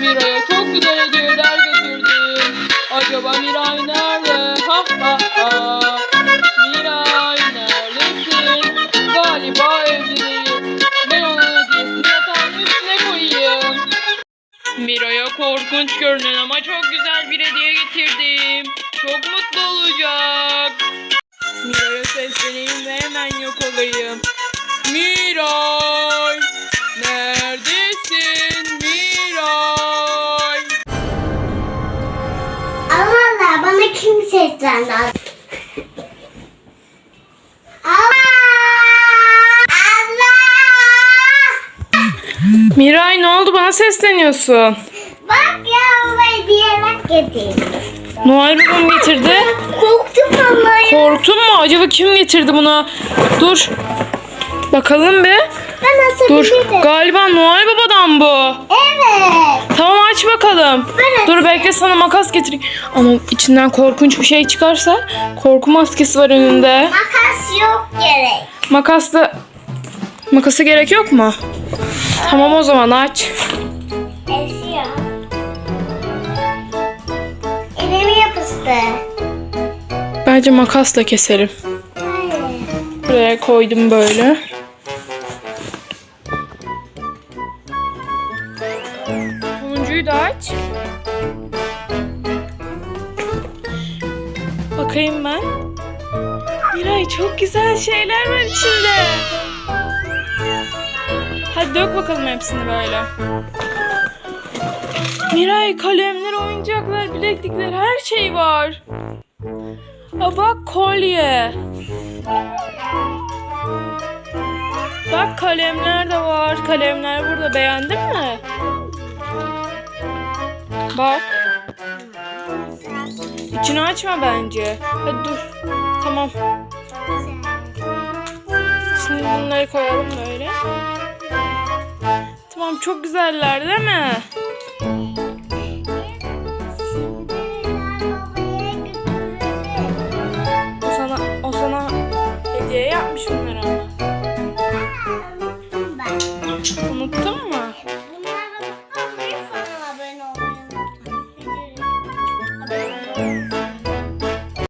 Miray'a çok güzel hediyeler getirdim. Acaba Miray nerede? Ha ha ha. Miray neredesin? Galiba evde değil. Ben onun hediyesini yatağın üstüne koyayım. Miray'a korkunç görünen ama çok güzel bir hediye getirdim. Çok mutlu olacak. Miray'a sesleneyim ve hemen yok olayım. Miray! Seslendi? Miray ne oldu bana sesleniyorsun? Bak ya baba hediyeler getirdim. Noel babam getirdi. Korktum ya. Korktun mu? Acaba kim getirdi bunu? Dur. Bakalım bir. Ben nasıl Dur. Galiba Noel babadan bu. Bakalım. Ben Dur bekle sana makas getireyim. Ama içinden korkunç bir şey çıkarsa korku maskesi var önünde. Makas yok gerek. Makasla makası gerek yok mu? Tamam o zaman aç. Esiyor. Elimi yapıştı. Bence makasla keserim. Hayır. Buraya koydum böyle. Sonuncuyu da aç. Bakayım ben. Miray çok güzel şeyler var içinde. Hadi dök bakalım hepsini böyle. Miray kalemler, oyuncaklar, bileklikler her şey var. Aa, bak kolye. Bak kalemler de var. Kalemler burada. Beğendin mi? Bak. İçini açma bence. Hadi dur. Tamam. Şimdi bunları koyalım böyle. Tamam çok güzeller değil mi? O sana o sana hediye yapmış bunları ama. Unuttun